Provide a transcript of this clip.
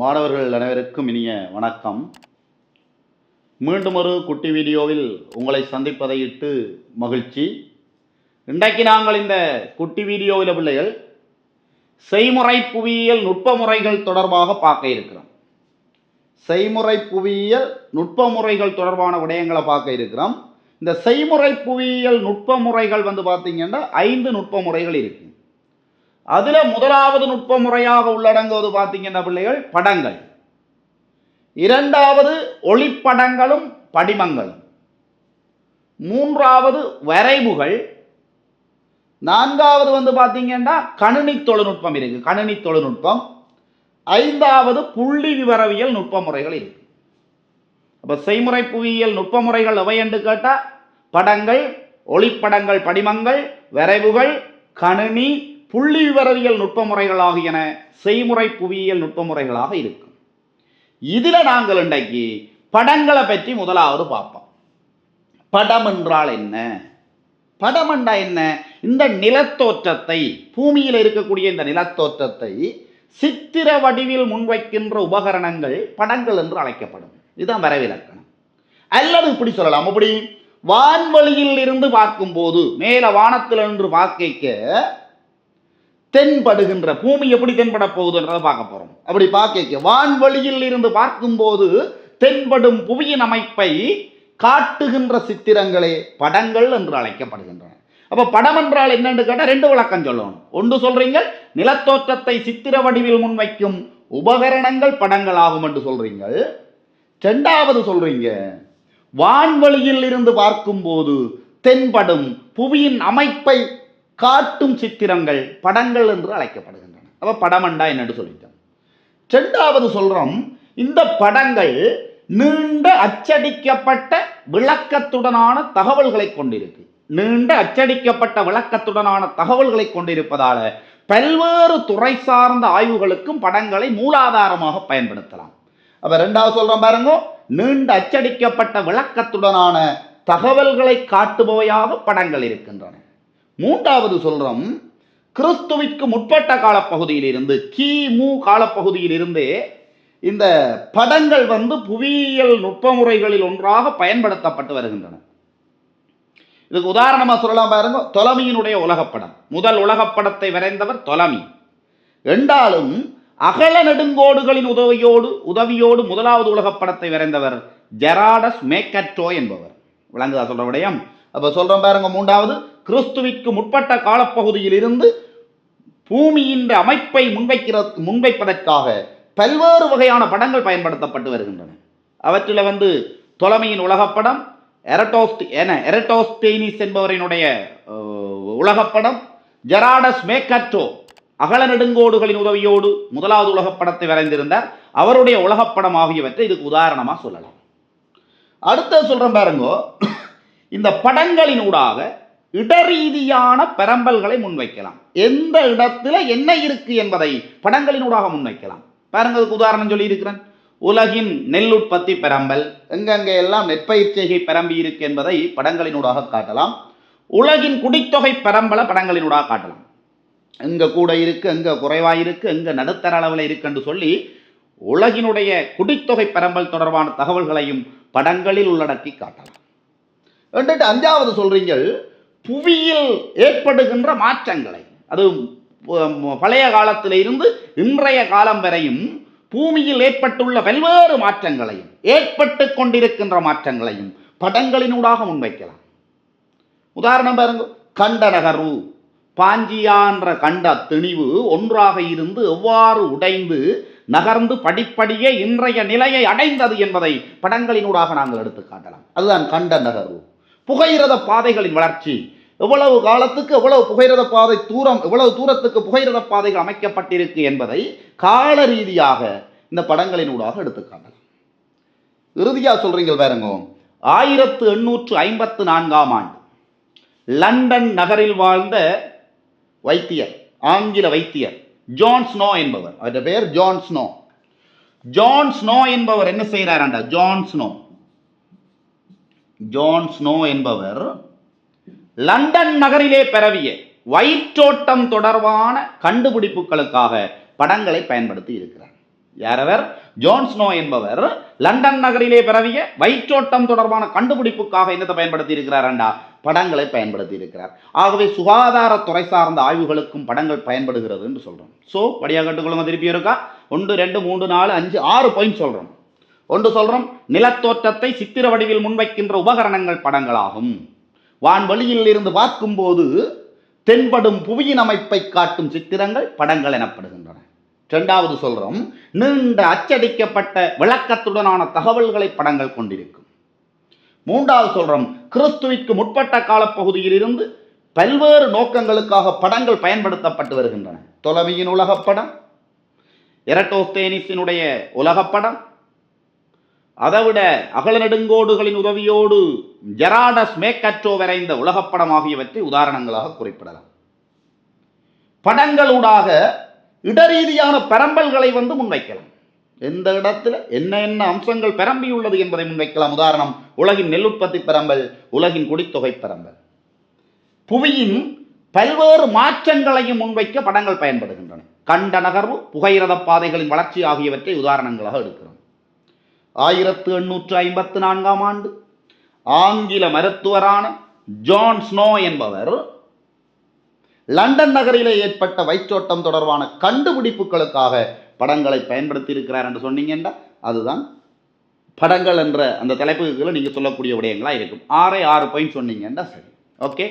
மாணவர்கள் அனைவருக்கும் இனிய வணக்கம். மீண்டும் ஒரு குட்டி வீடியோவில் உங்களை சந்திப்பதை இட்டு மகிழ்ச்சி. இன்றைக்கு நாங்கள் இந்த குட்டி வீடியோவில் பிள்ளைகள் செய்முறை புவியியல் நுட்ப முறைகள் தொடர்பாக பார்க்க இருக்கிறோம். செய்முறை புவியியல் நுட்ப முறைகள் தொடர்பான விடயங்களை பார்க்க இருக்கிறோம். இந்த செய்முறை புவியியல் நுட்ப முறைகள் வந்து பார்த்தீங்கன்னா ஐந்து நுட்ப முறைகள் இருக்குது அதில் முதலாவது நுட்ப முறையாக உள்ளடங்குவது பார்த்தீங்கன்னா பிள்ளைகள் படங்கள். இரண்டாவது ஒளிப்படங்களும் படிமங்களும். மூன்றாவது வரைவுகள். நான்காவது வந்து பார்த்தீங்கன்னா கணினி தொழில்நுட்பம் இருக்கு. கணினி தொழில்நுட்பம். ஐந்தாவது புள்ளி விவரவியல் நுட்ப முறைகள் இருக்கு. அப்போ செய்முறை புவியியல் நுட்ப முறைகள் எவை என்று கேட்டால் படங்கள் ஒளிப்படங்கள் படிமங்கள் வரைவுகள் கணினி புள்ளி விவரவியல் நுட்ப முறைகள் செய்முறை புவியியல் நுட்ப முறைகளாக இருக்கும். இதில் நாங்கள் இன்றைக்கு படங்களை பற்றி முதலாவது பார்ப்போம். படம் என்றால் என்ன? படம் என்றால் என்ன? இந்த நிலத்தோற்றத்தை பூமியில் இருக்கக்கூடிய இந்த நிலத்தோற்றத்தை சித்திர வடிவில் முன்வைக்கின்ற உபகரணங்கள் படங்கள் என்று அழைக்கப்படும். இதுதான் வரவிலக்கணம் அல்லது இப்படி சொல்லலாம். அப்படி வான்வழியில் இருந்து பார்க்கும்போது மேல வானத்தில் என்று பார்க்க தென்படுகின்ற பூமி எப்படி தென்பட போகுதுன்றதை பார்க்க போறோம். அப்படி பார்க்க வான்வழியில் இருந்து பார்க்கும்போது தென்படும் புவியின் அமைப்பை காட்டுகின்ற சித்திரங்களே படங்கள் என்று அழைக்கப்படுகின்றன. அப்ப படம் என்றால் என்னன்னு கேட்டால் ரெண்டு விளக்கம் சொல்லணும். ஒன்று சொல்றீங்க நிலத்தோற்றத்தை சித்திர வடிவில் முன்வைக்கும் உபகரணங்கள் படங்கள் ஆகும் என்று சொல்றீங்க. ரெண்டாவது சொல்றீங்க வான்வழியில் இருந்து பார்க்கும்போது தென்படும் புவியின் அமைப்பை காட்டும் சித்திரங்கள் படங்கள் என்று அழைக்கப்படுகின்றன. அப்போ படமண்டா என்னென்று சொல்லிட்டோம். ரெண்டாவது சொல்கிறோம் இந்த படங்கள் நீண்ட அச்சடிக்கப்பட்ட விளக்கத்துடனான தகவல்களை கொண்டிருக்கு. நீண்ட அச்சடிக்கப்பட்ட விளக்கத்துடனான தகவல்களை கொண்டிருப்பதால பல்வேறு துறை சார்ந்த ஆய்வுகளுக்கும் படங்களை மூலாதாரமாக பயன்படுத்தலாம். அப்போ ரெண்டாவது சொல்கிறோம் பாருங்க நீண்ட அச்சடிக்கப்பட்ட விளக்கத்துடனான தகவல்களை காட்டுபவையாக படங்கள் இருக்கின்றன. மூன்றாவது சொல்றோம் கிறிஸ்துவிற்கு முற்பட்ட காலப்பகுதியில் இருந்து கிமு காலப்பகுதியில் இருந்தே இந்த படங்கள் வந்து புவியியல் நுட்ப முறைகளில் ஒன்றாக பயன்படுத்தப்பட்டு வருகின்றன. இதுக்கு உதாரணமா சொல்லலாம் பாருங்க தொலமியினுடைய உலகப்படம். முதல் உலகப்படத்தை வரைந்தவர் தொலமி. என்றாலும் அகல நெடுங்கோடுகளின் உதவியோடு உதவியோடு முதலாவது உலகப்படத்தை வரைந்தவர் ஜெராடஸ் மேக்கட்டோ என்பவர். விளங்குதா சொல்ற விடயம்? அப்போ சொல்கிறோம் பாருங்க மூன்றாவது கிறிஸ்துவிற்கு முற்பட்ட காலப்பகுதியில் இருந்து பூமியின் அமைப்பை முன்வைக்கிற முன்வைப்பதற்காக பல்வேறு வகையான படங்கள் பயன்படுத்தப்பட்டு வருகின்றன. அவற்றில் வந்து தொலைமையின் உலகப்படம் எரட்டோஸ்ட் என எரட்டோஸ்டெய்னிஸ் என்பவரினுடைய உலகப்படம் ஜெராடஸ் மேக்கட்டோ அகல நெடுங்கோடுகளின் உதவியோடு முதலாவது உலகப்படத்தை வரைந்திருந்தார். அவருடைய உலகப்படம் ஆகியவற்றை இதுக்கு உதாரணமாக சொல்லலாம். அடுத்தது சொல்கிறேன் பாருங்க இந்த படங்களினூடாக இடரீதியான பெரம்பல்களை முன்வைக்கலாம். எந்த இடத்துல என்ன இருக்கு என்பதை படங்களினூடாக முன்வைக்கலாம். பாருங்க அதுக்கு உதாரணம் சொல்லி இருக்கிறேன் உலகின் நெல் உற்பத்தி பெரம்பல் எங்கெங்கே எல்லாம் நெற்பயிற்சிகை பெரம்பி இருக்கு என்பதை படங்களினூடாக காட்டலாம். உலகின் குடித்தொகை பெரம்பலை படங்களினூடாக காட்டலாம். எங்க கூட இருக்கு எங்க குறைவா இருக்கு எங்க நடுத்தர அளவில் இருக்குன்னு சொல்லி உலகினுடைய குடித்தொகை பெரம்பல் தொடர்பான தகவல்களையும் படங்களில் உள்ளடக்கி காட்டலாம். ரெண்டு அஞ்சாவது சொல்றீங்கள் புவியில் ஏற்படுகின்ற மாற்றங்களை. அது பழைய காலத்தில் இருந்து இன்றைய காலம் வரையும் பூமியில் ஏற்பட்டுள்ள பல்வேறு மாற்றங்களையும் ஏற்பட்டு கொண்டிருக்கின்ற மாற்றங்களையும் படங்களினூடாக முன்வைக்கலாம். உதாரணம் பாருங்க கண்ட நகர்வு பாஞ்சியான்ற கண்ட திணிவு ஒன்றாக இருந்து எவ்வாறு உடைந்து நகர்ந்து படிப்படியே இன்றைய நிலையை அடைந்தது என்பதை படங்களினூடாக நாங்கள் எடுத்து காட்டலாம். அதுதான் கண்ட நகர்வு புகையிரத பாதைகளின் வளர்ச்சி. எவ்வளவு காலத்துக்கு எவ்வளவு புகையிரத பாதை தூரம் எவ்வளவு தூரத்துக்கு புகையிரத பாதைகள் அமைக்கப்பட்டிருக்கு என்பதை கால ரீதியாக இந்த படங்களினூடாக எடுத்து இறுதியாக இறுதியா சொல்றீங்க பாருங்க. ஆயிரத்து எண்ணூற்று ஐம்பத்து நான்காம் ஆண்டு. லண்டன் நகரில் வாழ்ந்த வைத்தியர் ஆங்கில வைத்தியர் ஜான் ஸ்னோ என்பவர். அவருடைய பெயர் ஜான் ஸ்னோ. ஜான் ஸ்னோ என்பவர் என்ன செய்கிறார் ஜான் ஸ்னோ. ஜான் ஸ்னோ என்பவர் லண்டன் நகரிலே பரவிய வயிற்றோட்டம் தொடர்பான கண்டுபிடிப்புகளுக்காக படங்களை பயன்படுத்தி இருக்கிறார். யாரவர்? ஜோன் ஸ்னோ என்பவர் லண்டன் நகரிலே பிறவிய வயிற்றோட்டம் தொடர்பான கண்டுபிடிப்புக்காக என்னத்தை பயன்படுத்தி இருக்கிறார் அண்டா படங்களை பயன்படுத்தி இருக்கிறார். ஆகவே சுகாதாரத்துறை சார்ந்த ஆய்வுகளுக்கும் படங்கள் பயன்படுகிறது என்று சொல்கிறோம் ஸோ படியாக கட்டுக்கொள்ளுங்க திருப்பி இருக்கா? ஒன்று ரெண்டு மூன்று நாலு அஞ்சு ஆறு பாயிண்ட் சொல்கிறோம் ஒன்று சொல்கிறோம் நிலத்தோற்றத்தை சித்திர வடிவில் முன்வைக்கின்ற உபகரணங்கள் படங்களாகும். வான்வெளியில் இருந்து பார்க்கும்போது தென்படும் புவியின் அமைப்பை காட்டும் சித்திரங்கள் படங்கள் எனப்படுகின்றன. இரண்டாவது சொல்கிறோம் நீண்ட அச்சடிக்கப்பட்ட விளக்கத்துடனான தகவல்களை படங்கள் கொண்டிருக்கும். மூன்றாவது சொல்கிறோம் கிறிஸ்துவிற்கு முற்பட்ட காலப்பகுதியில் இருந்து பல்வேறு நோக்கங்களுக்காக படங்கள் பயன்படுத்தப்பட்டு வருகின்றன. தொலைவியின் உலகப்படம் எரட்டோஸ்தேனிஸினுடைய உலகப்படம் அதைவிட அகல நெடுங்கோடுகளின் உதவியோடு ஜெராடஸ் மேக்கற்றோ வரைந்த உலகப்படம் ஆகியவற்றை உதாரணங்களாக குறிப்பிடலாம். படங்களூடாக இடரீதியான பரம்பல்களை வந்து முன்வைக்கலாம். எந்த இடத்துல என்ன என்ன அம்சங்கள் பரம்பியுள்ளது என்பதை முன்வைக்கலாம். உதாரணம் உலகின் நெல் உற்பத்தி பரம்பல் உலகின் குடித்தொகை பரம்பல். புவியின் பல்வேறு மாற்றங்களையும் முன்வைக்க படங்கள் பயன்படுகின்றன. கண்ட நகர்வு புகையிரத பாதைகளின் வளர்ச்சி ஆகியவற்றை உதாரணங்களாக எடுக்கிறோம். ஆயிரத்து எண்ணூற்று ஐம்பத்து நான்காம் ஆண்டு. ஆங்கில மருத்துவரான ஜான் ஸ்னோ என்பவர் லண்டன் நகரிலே ஏற்பட்ட வயிற்றோட்டம் தொடர்பான கண்டுபிடிப்புகளுக்காக படங்களை பயன்படுத்தி இருக்கிறார் என்று சொன்னீங்கன்னா அதுதான் படங்கள் என்ற அந்த தலைப்புகளை நீங்கள் சொல்லக்கூடிய விடயங்களாக இருக்கும். ஆறே ஆறு பாயிண்ட் சொன்னீங்கன்னா சரி. ஓகே